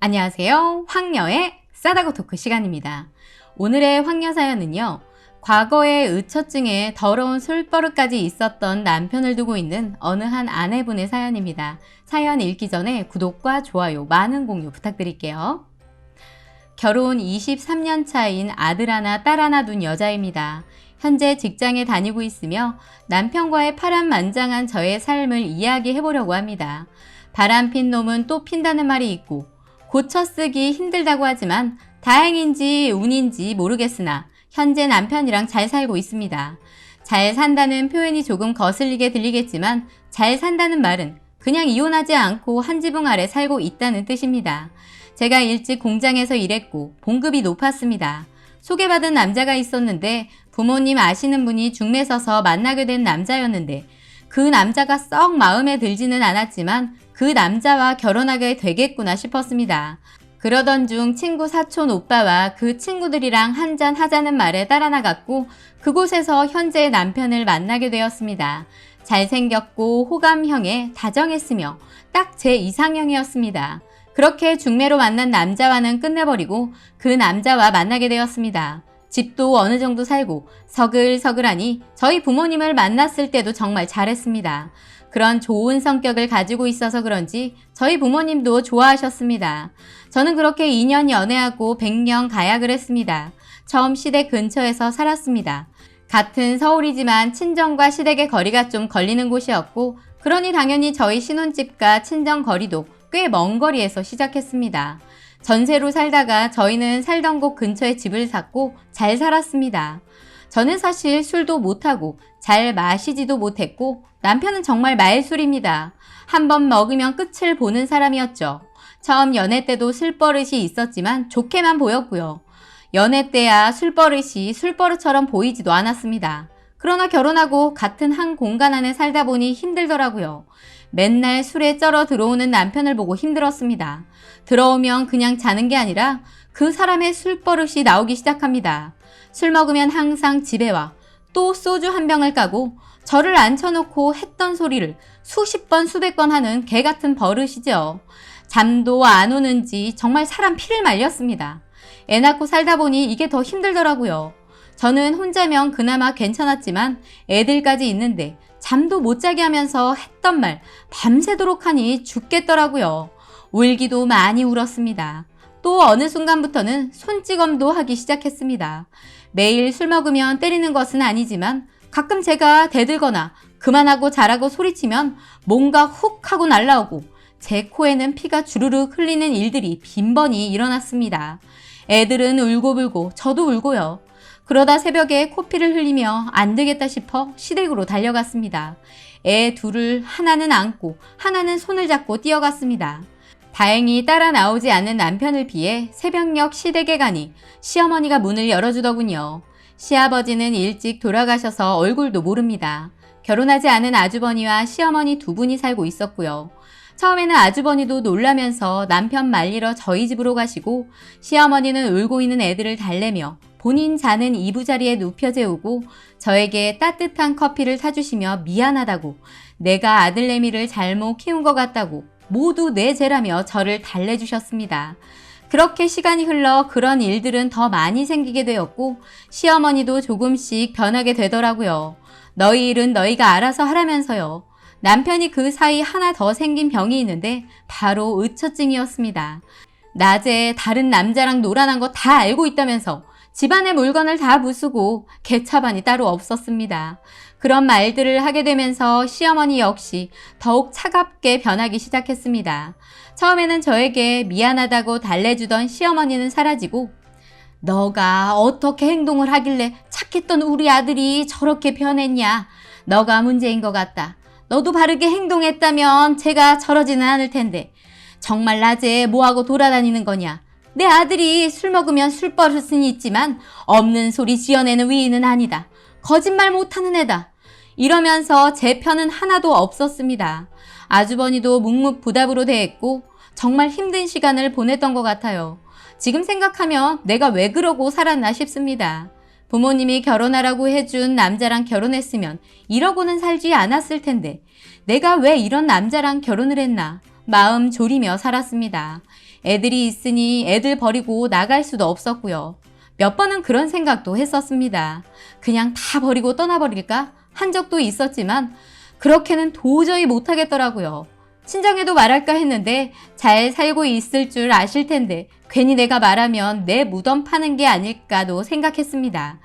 안녕하세요. 황녀의 싸다고 토크 시간입니다. 오늘의 황녀 사연은요. 과거에 의처증에 더러운 술버릇까지 있었던 남편을 두고 있는 어느 한 아내분의 사연입니다. 사연 읽기 전에 구독과 좋아요, 많은 공유 부탁드릴게요. 결혼 23년 차인 아들 하나, 딸 하나 둔 여자입니다. 현재 직장에 다니고 있으며 남편과의 파란만장한 저의 삶을 이야기해 보려고 합니다. 바람 핀 놈은 또 핀다는 말이 있고 고쳐 쓰기 힘들다고 하지만 다행인지 운인지 모르겠으나 현재 남편이랑 잘 살고 있습니다. 잘 산다는 표현이 조금 거슬리게 들리겠지만 잘 산다는 말은 그냥 이혼하지 않고 한 지붕 아래 살고 있다는 뜻입니다. 제가 일찍 공장에서 일했고 봉급이 높았습니다. 소개받은 남자가 있었는데 부모님 아시는 분이 중매 서서 만나게 된 남자였는데 그 남자가 썩 마음에 들지는 않았지만 그 남자와 결혼하게 되겠구나 싶었습니다. 그러던 중 친구 사촌 오빠와 그 친구들이랑 한잔 하자는 말에 따라 나갔고 그곳에서 현재의 남편을 만나게 되었습니다. 잘생겼고 호감형에 다정했으며 딱 제 이상형이었습니다. 그렇게 중매로 만난 남자와는 끝내버리고 그 남자와 만나게 되었습니다. 집도 어느 정도 살고 서글서글하니 저희 부모님을 만났을 때도 정말 잘했습니다. 그런 좋은 성격을 가지고 있어서 그런지 저희 부모님도 좋아하셨습니다. 저는 그렇게 2년 연애하고 100년 가약을 했습니다. 처음 시댁 근처에서 살았습니다. 같은 서울이지만 친정과 시댁의 거리가 좀 걸리는 곳이었고, 그러니 당연히 저희 신혼집과 친정 거리도 꽤 먼 거리에서 시작했습니다. 전세로 살다가 저희는 살던 곳 근처에 집을 샀고 잘 살았습니다. 저는 사실 술도 못하고 잘 마시지도 못했고 남편은 정말 말술입니다. 한 번 먹으면 끝을 보는 사람이었죠. 처음 연애 때도 술버릇이 있었지만 좋게만 보였고요. 연애 때야 술버릇이 술버릇처럼 보이지도 않았습니다. 그러나 결혼하고 같은 한 공간 안에 살다 보니 힘들더라고요. 맨날 술에 쩔어 들어오는 남편을 보고 힘들었습니다. 들어오면 그냥 자는 게 아니라 그 사람의 술버릇이 나오기 시작합니다. 술 먹으면 항상 집에 와. 또 소주 한 병을 까고 저를 앉혀놓고 했던 소리를 수십 번 수백 번 하는 개 같은 버릇이죠. 잠도 안 오는지 정말 사람 피를 말렸습니다. 애 낳고 살다 보니 이게 더 힘들더라고요. 저는 혼자면 그나마 괜찮았지만 애들까지 있는데 잠도 못 자게 하면서 했던 말 밤새도록 하니 죽겠더라고요. 울기도 많이 울었습니다. 또 어느 순간부터는 손찌검도 하기 시작했습니다. 매일 술 먹으면 때리는 것은 아니지만 가끔 제가 대들거나 그만하고 자라고 소리치면 뭔가 훅 하고 날라오고 제 코에는 피가 주르륵 흘리는 일들이 빈번히 일어났습니다. 애들은 울고불고 저도 울고요. 그러다 새벽에 코피를 흘리며 안 되겠다 싶어 시댁으로 달려갔습니다. 애 둘을 하나는 안고 하나는 손을 잡고 뛰어갔습니다. 다행히 따라 나오지 않는 남편을 피해 새벽녘 시댁에 가니 시어머니가 문을 열어주더군요. 시아버지는 일찍 돌아가셔서 얼굴도 모릅니다. 결혼하지 않은 아주버니와 시어머니 두 분이 살고 있었고요. 처음에는 아주버니도 놀라면서 남편 말리러 저희 집으로 가시고 시어머니는 울고 있는 애들을 달래며 본인 자는 이부자리에 눕혀 재우고 저에게 따뜻한 커피를 사주시며 미안하다고 내가 아들내미를 잘못 키운 것 같다고 모두 내 죄라며 저를 달래주셨습니다. 그렇게 시간이 흘러 그런 일들은 더 많이 생기게 되었고 시어머니도 조금씩 변하게 되더라고요. 너희 일은 너희가 알아서 하라면서요. 남편이 그 사이 하나 더 생긴 병이 있는데 바로 의처증이었습니다. 낮에 다른 남자랑 놀아난 거 다 알고 있다면서 집안의 물건을 다 부수고 개차반이 따로 없었습니다. 그런 말들을 하게 되면서 시어머니 역시 더욱 차갑게 변하기 시작했습니다. 처음에는 저에게 미안하다고 달래주던 시어머니는 사라지고 너가 어떻게 행동을 하길래 착했던 우리 아들이 저렇게 변했냐? 너가 문제인 것 같다. 너도 바르게 행동했다면 제가 저러지는 않을 텐데 정말 낮에 뭐하고 돌아다니는 거냐? 내 아들이 술 먹으면 술버릇은 있지만 없는 소리 지어내는 위인은 아니다. 거짓말 못하는 애다. 이러면서 제 편은 하나도 없었습니다. 아주버니도 묵묵부답으로 대했고 정말 힘든 시간을 보냈던 것 같아요. 지금 생각하면 내가 왜 그러고 살았나 싶습니다. 부모님이 결혼하라고 해준 남자랑 결혼했으면 이러고는 살지 않았을 텐데 내가 왜 이런 남자랑 결혼을 했나 마음 졸이며 살았습니다. 애들이 있으니 애들 버리고 나갈 수도 없었고요. 몇 번은 그런 생각도 했었습니다. 그냥 다 버리고 떠나버릴까? 한 적도 있었지만 그렇게는 도저히 못하겠더라고요. 친정에도 말할까 했는데 잘 살고 있을 줄 아실 텐데 괜히 내가 말하면 내 무덤 파는 게 아닐까도 생각했습니다.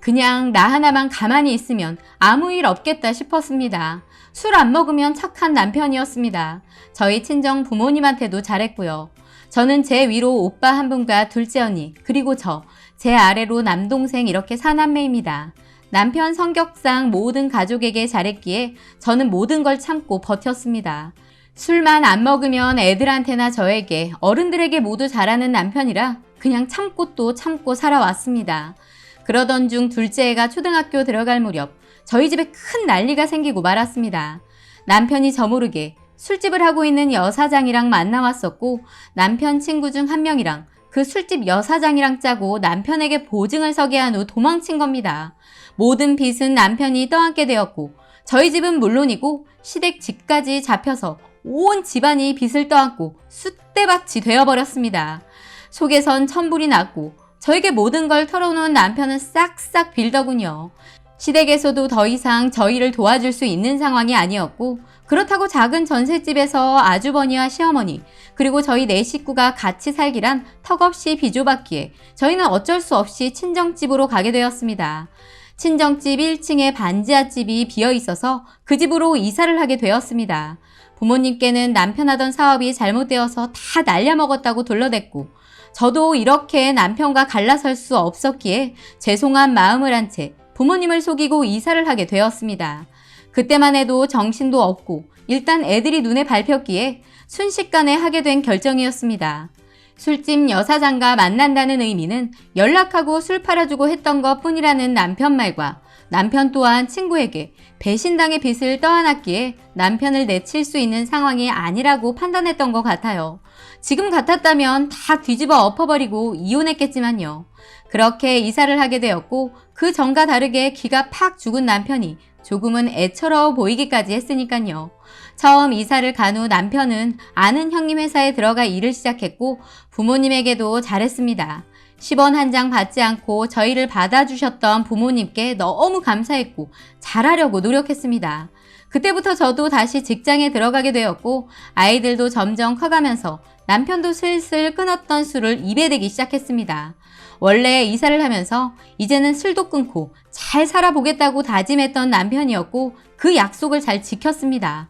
그냥 나 하나만 가만히 있으면 아무 일 없겠다 싶었습니다. 술 안 먹으면 착한 남편이었습니다. 저희 친정 부모님한테도 잘했고요. 저는 제 위로 오빠 한 분과 둘째 언니, 그리고 저, 제 아래로 남동생 이렇게 사남매입니다. 남편 성격상 모든 가족에게 잘했기에 저는 모든 걸 참고 버텼습니다. 술만 안 먹으면 애들한테나 저에게 어른들에게 모두 잘하는 남편이라 그냥 참고 또 참고 살아왔습니다. 그러던 중 둘째 애가 초등학교 들어갈 무렵 저희 집에 큰 난리가 생기고 말았습니다. 남편이 저 모르게 술집을 하고 있는 여사장이랑 만나왔었고 남편 친구 중 한 명이랑 그 술집 여사장이랑 짜고 남편에게 보증을 서게 한 후 도망친 겁니다. 모든 빚은 남편이 떠안게 되었고 저희 집은 물론이고 시댁 집까지 잡혀서 온 집안이 빚을 떠안고 쑥대밭이 되어버렸습니다. 속에선 천불이 났고 저에게 모든 걸 털어놓은 남편은 싹싹 빌더군요. 시댁에서도 더 이상 저희를 도와줄 수 있는 상황이 아니었고 그렇다고 작은 전셋집에서 아주버니와 시어머니 그리고 저희 네 식구가 같이 살기란 턱없이 비좁았기에 저희는 어쩔 수 없이 친정집으로 가게 되었습니다. 친정집 1층에 반지하집이 비어 있어서 그 집으로 이사를 하게 되었습니다. 부모님께는 남편 하던 사업이 잘못되어서 다 날려먹었다고 돌려댔고 저도 이렇게 남편과 갈라설 수 없었기에 죄송한 마음을 한 채 부모님을 속이고 이사를 하게 되었습니다. 그때만 해도 정신도 없고 일단 애들이 눈에 밟혔기에 순식간에 하게 된 결정이었습니다. 술집 여사장과 만난다는 의미는 연락하고 술 팔아주고 했던 것 뿐이라는 남편 말과 남편 또한 친구에게 배신당의 빚을 떠안았기에 남편을 내칠 수 있는 상황이 아니라고 판단했던 것 같아요. 지금 같았다면 다 뒤집어 엎어버리고 이혼했겠지만요. 그렇게 이사를 하게 되었고 그 전과 다르게 기가 팍 죽은 남편이 조금은 애처로워 보이기까지 했으니까요. 처음 이사를 간 후 남편은 아는 형님 회사에 들어가 일을 시작했고 부모님에게도 잘했습니다. 10원 한 장 받지 않고 저희를 받아주셨던 부모님께 너무 감사했고 잘하려고 노력했습니다. 그때부터 저도 다시 직장에 들어가게 되었고 아이들도 점점 커가면서 남편도 슬슬 끊었던 술을 입에 대기 시작했습니다. 원래 이사를 하면서 이제는 술도 끊고 잘 살아보겠다고 다짐했던 남편이었고 그 약속을 잘 지켰습니다.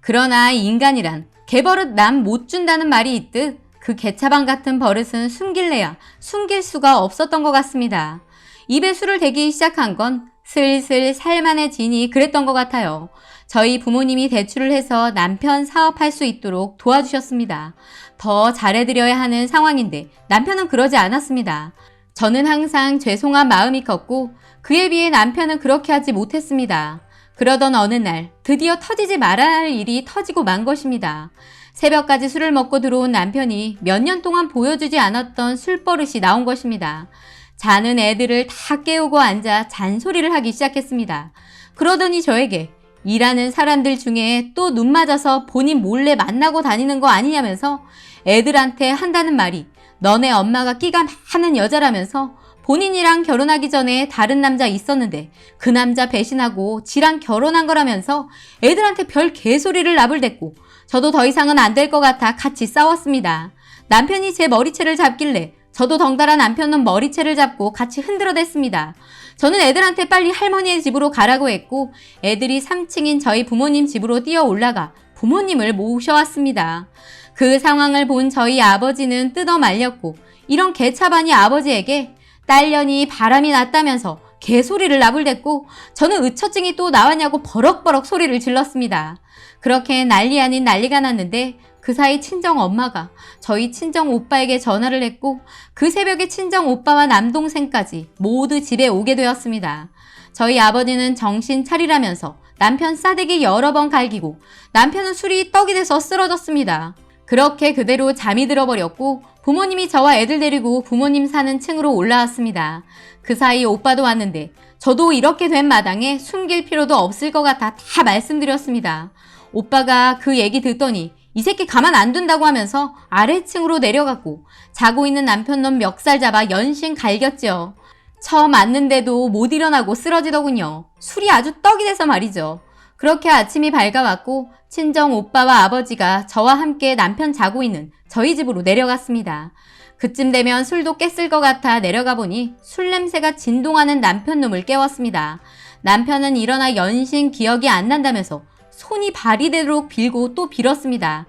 그러나 인간이란 개버릇 남 못 준다는 말이 있듯 그 개차방 같은 버릇은 숨길래야 숨길 수가 없었던 것 같습니다. 입에 술을 대기 시작한 건 슬슬 살만해지니 그랬던 것 같아요. 저희 부모님이 대출을 해서 남편 사업할 수 있도록 도와주셨습니다. 더 잘해드려야 하는 상황인데 남편은 그러지 않았습니다. 저는 항상 죄송한 마음이 컸고 그에 비해 남편은 그렇게 하지 못했습니다. 그러던 어느 날 드디어 터지지 말아야 할 일이 터지고 만 것입니다. 새벽까지 술을 먹고 들어온 남편이 몇 년 동안 보여주지 않았던 술 버릇이 나온 것입니다. 자는 애들을 다 깨우고 앉아 잔소리를 하기 시작했습니다. 그러더니 저에게 일하는 사람들 중에 또 눈 맞아서 본인 몰래 만나고 다니는 거 아니냐면서 애들한테 한다는 말이 너네 엄마가 끼가 많은 여자라면서 본인이랑 결혼하기 전에 다른 남자 있었는데 그 남자 배신하고 지랑 결혼한 거라면서 애들한테 별 개소리를 나불댔고 저도 더 이상은 안 될 것 같아 같이 싸웠습니다. 남편이 제 머리채를 잡길래 저도 덩달아 남편은 머리채를 잡고 같이 흔들어댔습니다. 저는 애들한테 빨리 할머니의 집으로 가라고 했고 애들이 3층인 저희 부모님 집으로 뛰어 올라가 부모님을 모셔왔습니다. 그 상황을 본 저희 아버지는 뜯어 말렸고 이런 개차반이 아버지에게 딸년이 바람이 났다면서 개소리를 나불댔고 저는 의처증이 또 나왔냐고 버럭버럭 소리를 질렀습니다. 그렇게 난리 아닌 난리가 났는데 그 사이 친정 엄마가 저희 친정 오빠에게 전화를 했고 그 새벽에 친정 오빠와 남동생까지 모두 집에 오게 되었습니다. 저희 아버지는 정신 차리라면서 남편 싸대기 여러 번 갈기고 남편은 술이 떡이 돼서 쓰러졌습니다. 그렇게 그대로 잠이 들어버렸고 부모님이 저와 애들 데리고 부모님 사는 층으로 올라왔습니다. 그 사이 오빠도 왔는데 저도 이렇게 된 마당에 숨길 필요도 없을 것 같아 다 말씀드렸습니다. 오빠가 그 얘기 듣더니 이 새끼 가만 안 둔다고 하면서 아래층으로 내려갔고 자고 있는 남편 놈 멱살 잡아 연신 갈겼지요. 처음 맞는데도 못 일어나고 쓰러지더군요. 술이 아주 떡이 돼서 말이죠. 그렇게 아침이 밝아왔고 친정 오빠와 아버지가 저와 함께 남편 자고 있는 저희 집으로 내려갔습니다. 그쯤 되면 술도 깼을 것 같아 내려가 보니 술 냄새가 진동하는 남편 놈을 깨웠습니다. 남편은 일어나 연신 기억이 안 난다면서 손이 발이 되도록 빌고 또 빌었습니다.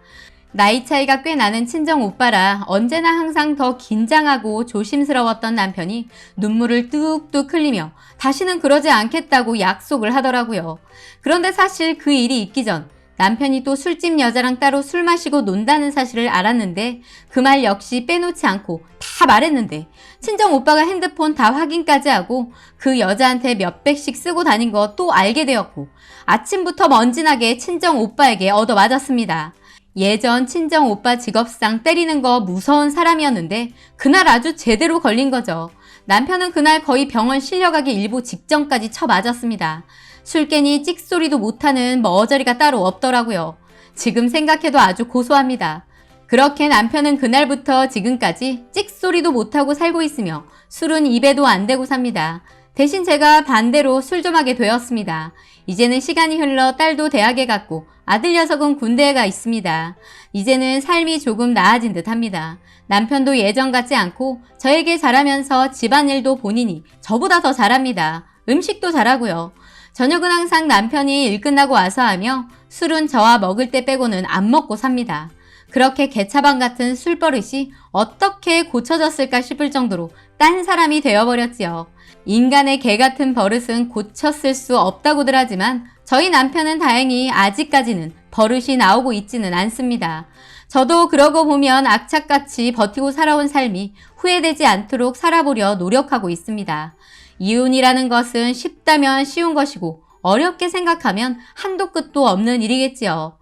나이 차이가 꽤 나는 친정 오빠라 언제나 항상 더 긴장하고 조심스러웠던 남편이 눈물을 뚝뚝 흘리며 다시는 그러지 않겠다고 약속을 하더라고요. 그런데 사실 그 일이 있기 전 남편이 또 술집 여자랑 따로 술 마시고 논다는 사실을 알았는데 그 말 역시 빼놓지 않고 다 말했는데 친정 오빠가 핸드폰 다 확인까지 하고 그 여자한테 몇백씩 쓰고 다닌 거 또 알게 되었고 아침부터 먼지나게 친정 오빠에게 얻어맞았습니다. 예전 친정 오빠 직업상 때리는 거 무서운 사람이었는데 그날 아주 제대로 걸린 거죠. 남편은 그날 거의 병원 실려가기 일보 직전까지 쳐맞았습니다. 술 깨니 찍소리도 못하는 머저리가 따로 없더라고요. 지금 생각해도 아주 고소합니다. 그렇게 남편은 그날부터 지금까지 찍소리도 못하고 살고 있으며 술은 입에도 안 대고 삽니다. 대신 제가 반대로 술 좀 하게 되었습니다. 이제는 시간이 흘러 딸도 대학에 갔고 아들 녀석은 군대에 가 있습니다. 이제는 삶이 조금 나아진 듯 합니다. 남편도 예전 같지 않고 저에게 잘하면서 집안일도 본인이 저보다 더 잘합니다. 음식도 잘하고요. 저녁은 항상 남편이 일 끝나고 와서 하며 술은 저와 먹을 때 빼고는 안 먹고 삽니다. 그렇게 개차방 같은 술 버릇이 어떻게 고쳐졌을까 싶을 정도로 딴 사람이 되어버렸지요. 인간의 개 같은 버릇은 고쳤을 수 없다고들 하지만 저희 남편은 다행히 아직까지는 버릇이 나오고 있지는 않습니다. 저도 그러고 보면 악착같이 버티고 살아온 삶이 후회되지 않도록 살아보려 노력하고 있습니다. 이혼이라는 것은 쉽다면 쉬운 것이고 어렵게 생각하면 한도 끝도 없는 일이겠지요.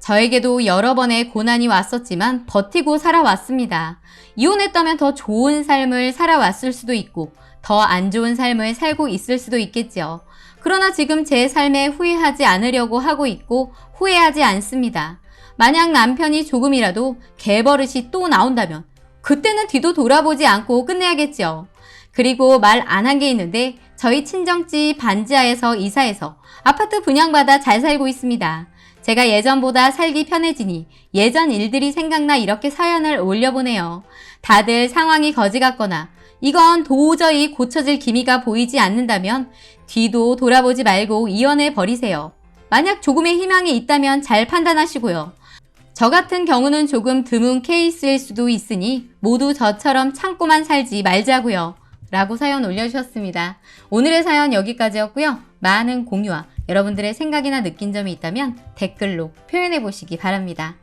저에게도 여러 번의 고난이 왔었지만 버티고 살아왔습니다. 이혼했다면 더 좋은 삶을 살아왔을 수도 있고 더 안 좋은 삶을 살고 있을 수도 있겠지요. 그러나 지금 제 삶에 후회하지 않으려고 하고 있고 후회하지 않습니다. 만약 남편이 조금이라도 개버릇이 또 나온다면 그때는 뒤도 돌아보지 않고 끝내야겠지요. 그리고 말 안 한 게 있는데 저희 친정집 반지하에서 이사해서 아파트 분양받아 잘 살고 있습니다. 제가 예전보다 살기 편해지니 예전 일들이 생각나 이렇게 사연을 올려보네요. 다들 상황이 거지 같거나 이건 도저히 고쳐질 기미가 보이지 않는다면 뒤도 돌아보지 말고 이혼해 버리세요. 만약 조금의 희망이 있다면 잘 판단하시고요. 저 같은 경우는 조금 드문 케이스일 수도 있으니 모두 저처럼 참고만 살지 말자고요. 라고 사연 올려주셨습니다. 오늘의 사연 여기까지였고요. 많은 공유와 여러분들의 생각이나 느낀 점이 있다면 댓글로 표현해 보시기 바랍니다.